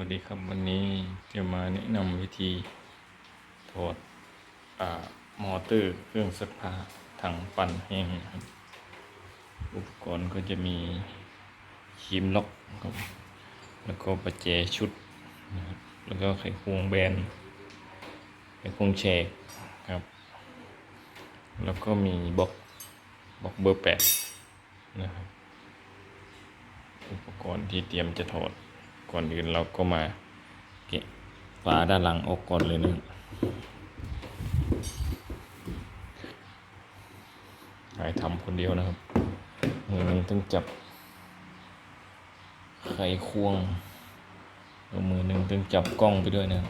วัสดีครับวันนี้จะมาแนะนำวิธีถอดอมอเตอร์เครื่องซักผ้าถังปั่นแห้งนะครับอุปกรณ์ก็จะมีคีมล็อกครับแล้วก็ประแจชุดนะครับแล้วก็ไขควงแบนไขควงแชกครับ แล้วก็มีบล็อกบล็อกเบอร์แปดนะครับอุปกรณ์ที่เตรียมจะถอด ก่อนอื่นเราก็มาเกะฝาด้านหลังออกก่อนเลยนะครับถ่ายทำคนเดียวนะครับมือหนึ่งต้องจับไขควงแล้วมือหนึ่งต้องจับกล้องไปด้วยนะ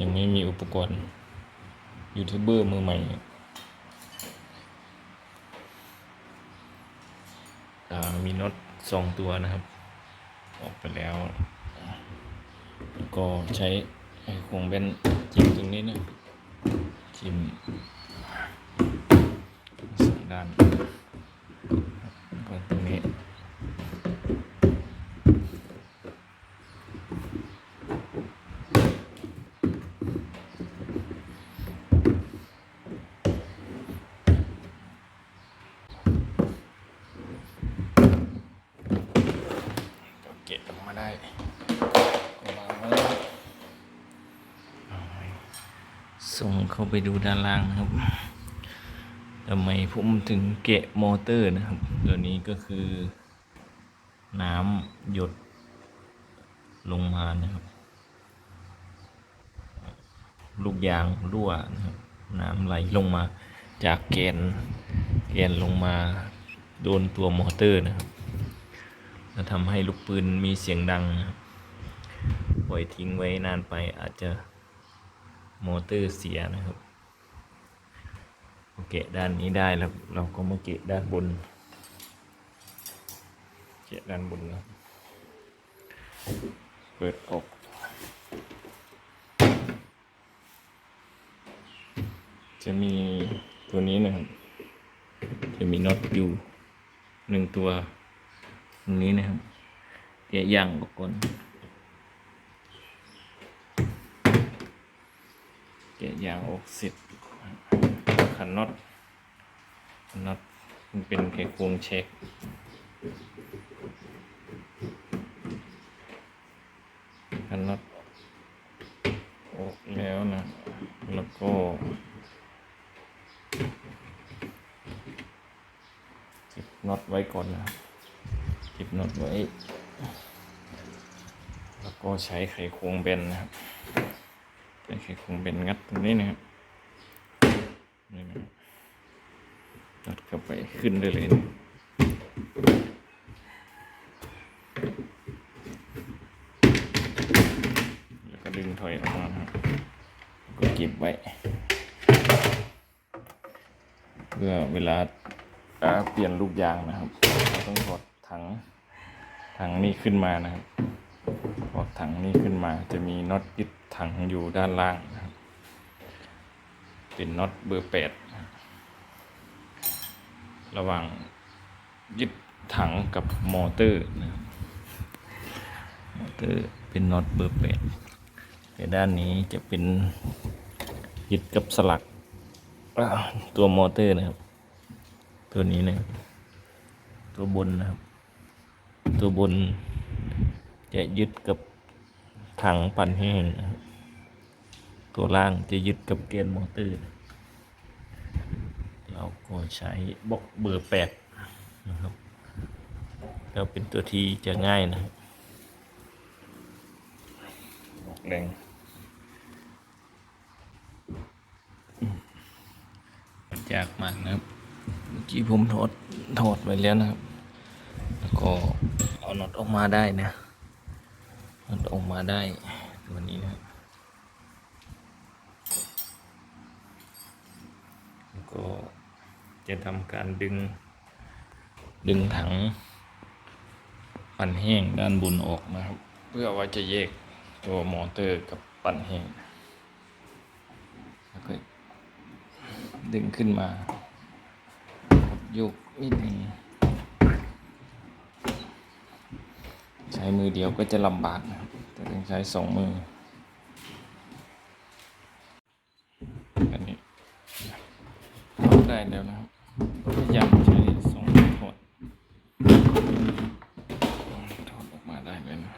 ยังไม่มีอุปกรณ์ยูทูบเบอร์มือใหม่มีน็อตสองตัวนะครับ ออกไปแล้ว แล้วก็ใช้ไอ้คงเบนจิ้มตรงนี้นะจิ้มสองด้านก็ตรงนี้ ก็เก็บออกมาได้ก็วางไว้เอาไว้ส่ง เข้าไปดูด้านล่างนะครับทำไมผมถึงเกะมอเตอร์นะครับ ตัวนี้ก็คือ น้ำหยดลงมานะครับ ลูกยางรั่วนะครับน้ำไหลลงมาจากแกนแกนลงมาโดนตัวมอเตอร์นะครับแล้วทำให้ลูกปืนมีเสียงดังนะปล่อยทิ้งไว้นานไปอาจจะ มอเตอร์เสียนะครับโอเคด้านนี้ได้แล้วเราก็มาเกะด้านบนเกะด้านบนนะเปิดออกจะมีตัวนี้นะครับ จะมีน็อตอยู่หนึ่งตัวตรงนี้นะครับแกะย่างออกก่อนแกะย่างออกเสร็จขันน็อตน็อตมันเป็นไขควงเช็คขันน็อตออกแล้วนะ แล้วก็เก็บน็อตไว้ก่อนนะครับเก็บน็อตไว้ แล้วก็ใช้ไขควงเบนนะครับ ใช้ไขคงเบนงัดตรงนี้นะครับนี่นะครับน็อตเข้าไปขึ้นได้เลยนะแล้วก็ดึงถอยออกมาครับก็เก็บไว้เพื่อเวลาอ่าเปลี่ยนลูกยางนะครับ เราต้องถอดถังถังนี้ขึ้นมานะครับ ถอดถังนี้ขึ้นมา จะมีน็อตยึดถังอยู่ด้านล่างนะครับ เป็นน็อตเบอร์แปดระหว่างยึดถังกับมอเตอร์นะครับมอเตอร์เป็นน็อตเบอร์แปดแต่ด้านนี้จะเป็นยึดกับสลักตัวมอเตอร์นะครับ ตัวนี้นะตัวบนนะครับ ตัวบนจะยึดกับ ถังปั่นแห้งตัวล่างจะยึดกับเกนมอเตอร์ เราก็ใช้บล็อกเบอร์แปดนะครับแล้วเป็นตัวที่จะง่ายนะบล็อกแรงยากมากนะครับเมื่อกี้ผมถอดถอดไว้แล้วนะครับ แล้วก็เอาน็อตออกมาได้นะ น็อตออกมาได้ตัวนี้นะก็จะทำการดึง ดึงถังปั่นแห้งด้านบนออกนะครับ เพื่อว่าจะแยกตัวมอเตอร์กับปั่นแห้งแล้วก็ดึงขึ้นมาโยกนิดนึง ใช้มือเดียวก็จะลำบากนะครับแต่ต้องใช้สองมืออันนี้ได้แล้วนะครับพยายามใช้สองมือถอดถอดออกมาได้เลยนะ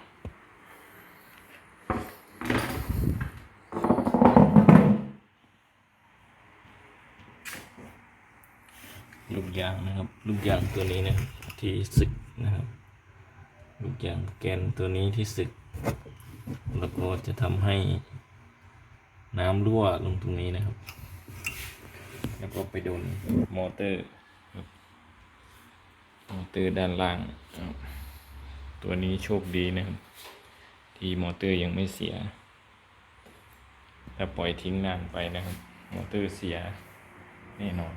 ลูกยางนะครับ ลูกยางตัวนี้นะครับที่สึกนะครับ ลูกยางแกนตัวนี้ที่สึก แล้วก็จะทำให้น้ำรั่วลงตรงนี้นะครับ แล้วก็ไปโดนมอเตอร์ มอเตอร์ด้านล่างครับตัวนี้โชคดีนะครับ ที่มอเตอร์ยังไม่เสีย ถ้าปล่อยทิ้งนานไปนะครับ มอเตอร์เสียแน่นอน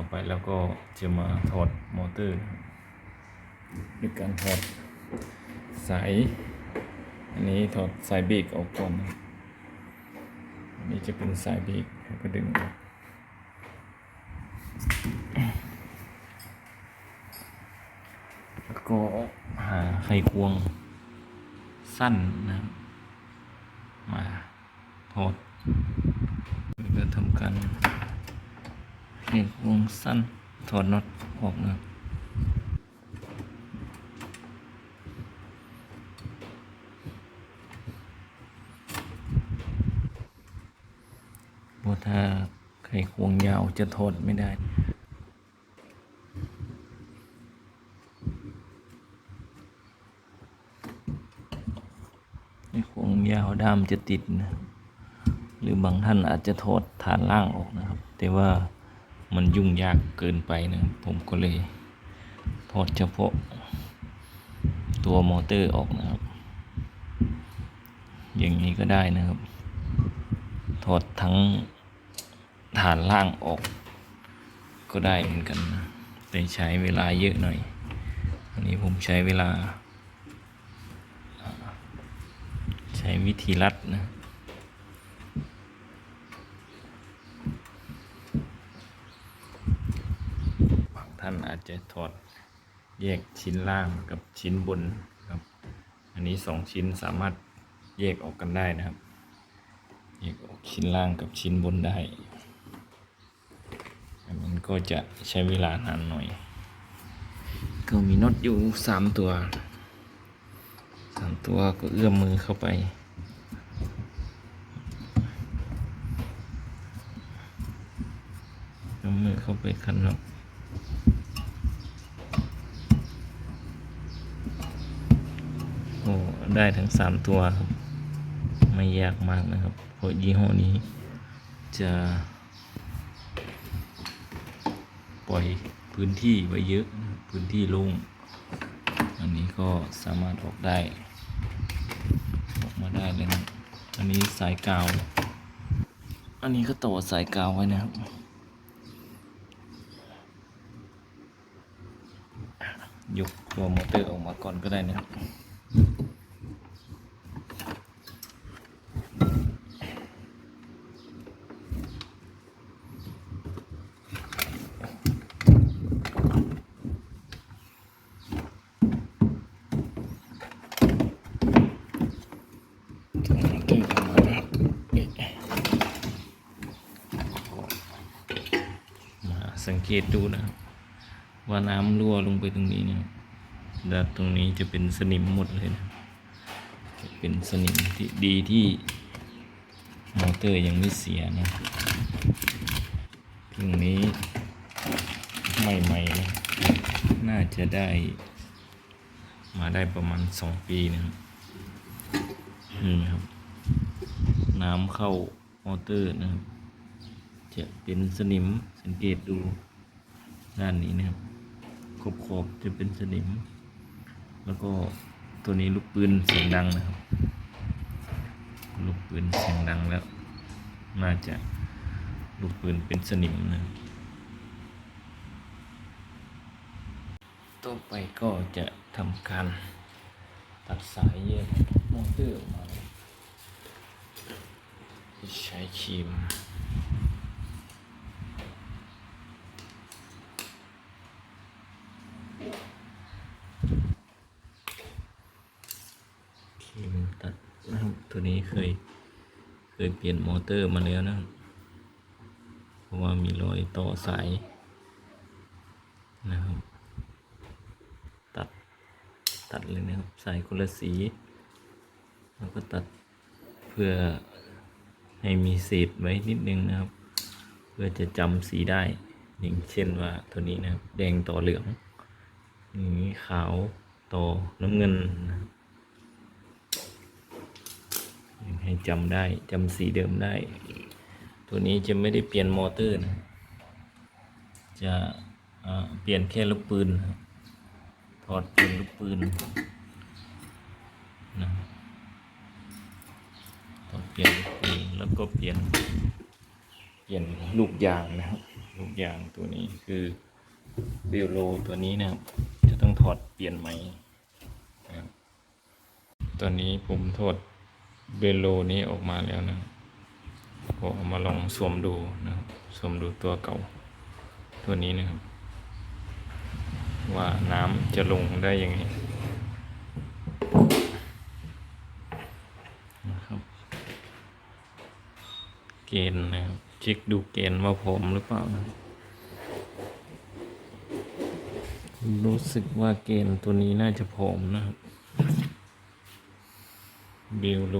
ต่อไปแล้วก็จะมาถอดมอเตอร์ด้วยการถอดสาย อันนี้ถอดสายเบรกออกก่อนอันนี้จะเป็นสายเบรกแล้วก็ดึงออกแล้วก็หาไขควงสั้นนะมาถอดแล้วก็ทำการ ไขควงสั้นถอดน็อตออกนะครับเพราะถ้าไขควงยาวจะถอดไม่ได้ไขควงยาวด้ามจะติดนะ หรือบางท่านอาจจะถอดฐานล่างออกนะครับ แต่ว่า มันยุ่งยากเกินไปนะผมก็เลยถอดเฉพาะ ตัวมอเตอร์ออกนะครับ อย่างนี้ก็ได้นะครับ ถอดทั้งฐานล่างออก ก็ได้เหมือนกันนะแต่ใช้เวลาเยอะหน่อย อันนี้ผมใช้เวลา ใช้วิธีรัดนะ บางท่านอา จะถอดแยกชิ้นล่างกับชิ้นบนครับ อันนี้สองชิ้นสามารถแยกออกกันได้นะครับแยกออกชิ้นล่างกับชิ้นบนได้มันก็จะใช้เวลานานหน่อย ก็มีน็อตอยู่สามตัวสามตัวก็เอื้อมมือเข้าไปเอื้อมมือเข้าไปคันน็อต โอ้ ได้ทั้งสามตัวครับไม่ยากมากนะครับเพราะยี่ห้อนี้จะปล่อยพื้นที่ไว้เยอะพื้นที่โล่งอันนี้ก็สามารถออกได้ ออกมาได้เลยนะอันนี้สายกาว อันนี้ก็ต่อสายกาวไว้นะครับยกตัวมอเตอร์ออกมาก่อนก็ได้นะครับ ถึงถึงประมาณนะครับมาสัง เกตดูนะครับว่าน้ำรั่วลงไปตรงนี้นะครับแล้วตรงนี้จะเป็นสนิมหมดเลยนะจะเป็นสนิมที่ดีที่มอเตอร์ยังไม่เสียนะตรงนี้ใหม่ๆนะน่าจะได้ มาได้ประมาณสองปีนะครับนี่นะครับ น้ำเข้ามอเตอร์นะครับ จะเป็นสนิมสังเกตดู ด้านนี้นะครับ ขอบขอบๆจะเป็นสนิม แล้วก็ตัวนี้ลูกปืนเสียงดังนะครับ ลูกปืนเสียงดังแล้ว น่าจะลูกปืนเป็นสนิมนะต่อไปก็จะทำการตัดสายแยกมอเตอร์ออกมาใช้ครีม ต ตัวนี้เคย เคยเปลี่ยนมอเตอร์มาแล้วนะ เพราะว่ามีรอยต่อสายนะครับ ตัด ตัดเลยนะครับ สายคนละสี แล้วก็ตัดเพื่อให้มีเศษไว้นิดนึงนะครับ เพื่อจะจำสีได้อย่างเช่นว่าตัวนี้นะครับ แดงต่อเหลืองอย่างนี้ขาวต่อน้ำเงินนะครับ ให้จำได้จำสีเดิมได้ ตัวนี้จะไม่ได้เปลี่ยนมอเตอร์นะจะเปลี่ยนแค่ลูกปืนครับถอดเปลี่ยนลูกปืนนะถอดเปลี่ยนลูกปืนแล้วก็เปลี่ยน เปลี่ยนลูกยางนะครับลูกยางตัวนี้คือเบลโลตัวนี้นะครับจะต้องถอดเปลี่ยนใหม่นะครับตอนนี้ผมถอด เบลโลนี้ออกมาแล้วนะครับก็เอามาลองสวมดูนะครับสวมดูตัวเก่า ตัวนี้นะครับ ว่าน้ำจะลงได้ยังไงนะครับเกณฑ์นะครับเช็คดูเกณฑ์ว่าผมหรือเปล่านะรู้สึกว่าเกณฑ์ตัวนี้น่าจะผมนะครับ บิวโล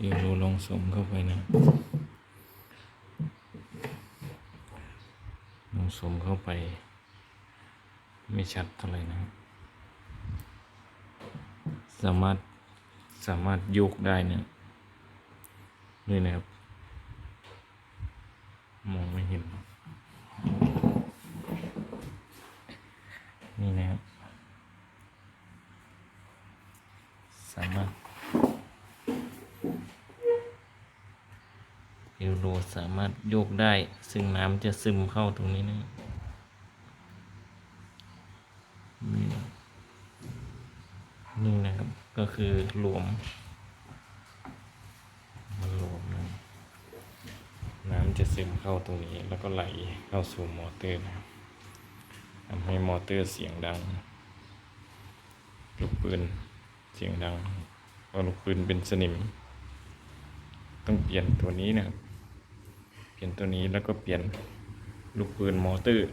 บิวโลลองสมเข้าไปนะลองสมเข้าไป ไม่ชัดเท่าไหร่นะ สามารถสามารถยกได้เนี่ยนี่นะครับ มองไม่เห็นนะครับ สามารถเอลโลสามารถโยกได้ ซึ่งน้ำจะซึมเข้าตรงนี้นะนี่นี่นะครับ ก็คือหลวม มันหลวมนะน้ำจะซึมเข้าตรงนี้ แล้วก็ไหลเข้าสู่มอเตอร์นะครับทำให้มอเตอร์เสียงดังลูกปืน เสียงดังเพราะลูกปืนเป็นสนิม ต้องเปลี่ยนตัวนี้นะครับ เปลี่ยนตัวนี้แล้วก็เปลี่ยนลูกปืนมอเตอร์